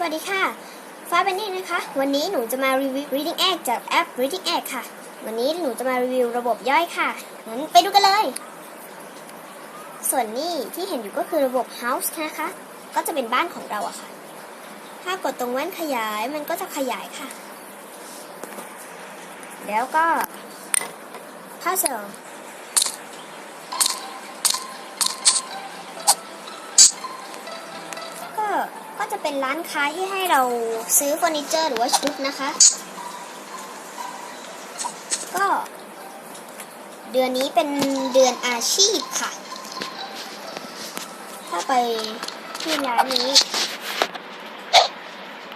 สวัสดีค่ะ ฟ้าเป็นนี่นะคะ วันนี้หนูจะมารีวิว Reading Egg จากแอป Reading Egg ค่ะ วันนี้หนูจะมารีวิวระบบย่อยค่ะ งั้นไปดูกันเลย ส่วนนี้ที่เห็นอยู่ก็คือระบบ House นะคะ ก็จะเป็นบ้านของเราอะค่ะ ถ้ากดตรงแว่นขยายมันก็จะขยายค่ะ แล้วก็ Puzzle จะเป็นร้านค้าที่ให้เราซื้อเฟอร์นิเจอร์หรือว่าชุดนะคะ ก็ เดือนนี้เป็นเดือนอาชีพค่ะ ถ้าไปที่ร้านนี้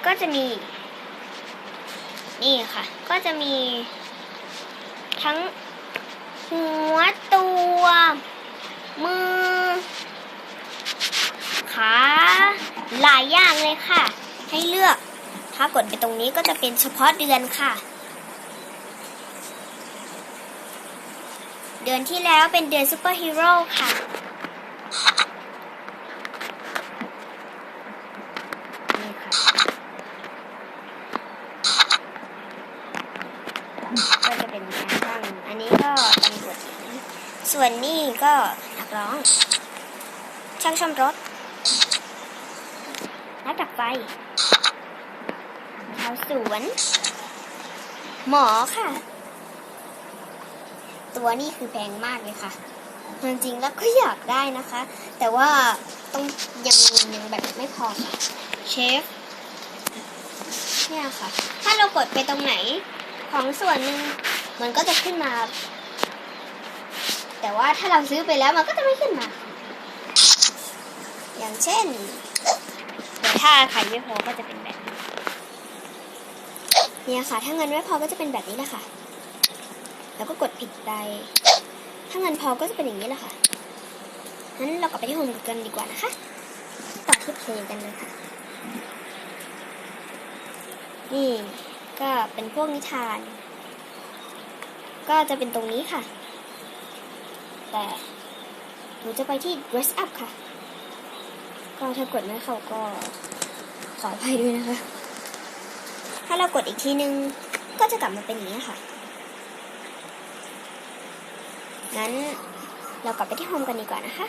ก็จะมี นี่ค่ะ ก็จะมี ทั้งหัวตัว มือ ขาหลายอย่างเลยค่ะ ให้เลือก ถ้ากดไปตรงนี้ก็จะเป็นเฉพาะเดือนค่ะ เดือนที่แล้วเป็นเดือนซูเปอร์ฮีโร่ค่ะนี่ค่ะก็จะเป็นการตั้งอันนี้ก็ตำรวจหญิงส่วนนี่ก็นักร้อง ช่างซ่อมรถ นักดับไฟชาวสวน หมอค่ะ ตัวนี้คือแพงมากเลยค่ะจริงๆแล้วก็อยากได้นะคะ แต่ว่าต้องยังยังแบบไม่พอค่ะเชฟเนี่ยค่ะ ถ้าเรากดไปตรงไหนของส่วนหนึ่งมันก็จะขึ้นมา แต่ว่าถ้าเราซื้อไปแล้วมันก็จะไม่ขึ้นมา อย่างเช่น ถ้าใครไม่พอก็จะเป็นแบบนี้เนี่ยค่ะ ถ้าเงินไม่พอก็จะเป็นแบบนี้แหละค่ะ แล้วก็กดผิดไป ถ้าเงินพอก็จะเป็นอย่างนี้แหละค่ะงั้นเรากลับไปที่โฮมกันดีกว่านะคะ ต่อที่เพลงกันเลยค่ะนี่ก็เป็นพวกนิทาน ก็จะเป็นตรงนี้ค่ะ แต่หนูจะไปที่ dress up ค่ะ ก็ถ้ากดไม่เข้าก็ ขออภัยด้วยนะคะ ถ้าเรากดอีกทีนึง ก็จะกลับมาเป็นอย่างนี้ค่ะ งั้นเรากลับไปที่โฮมกันดีกว่านะคะ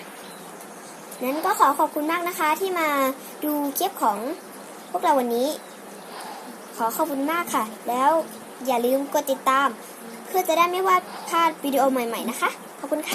งั้นก็ขอขอบคุณมากนะคะที่มาดูคลิปของพวกเราวันนี้ ขอขอบคุณมากค่ะ แล้วอย่าลืมกดติดตาม เพื่อจะได้ไม่ว่าพลาดวิดีโอใหม่ ๆ นะคะ ขอบคุณค่ะ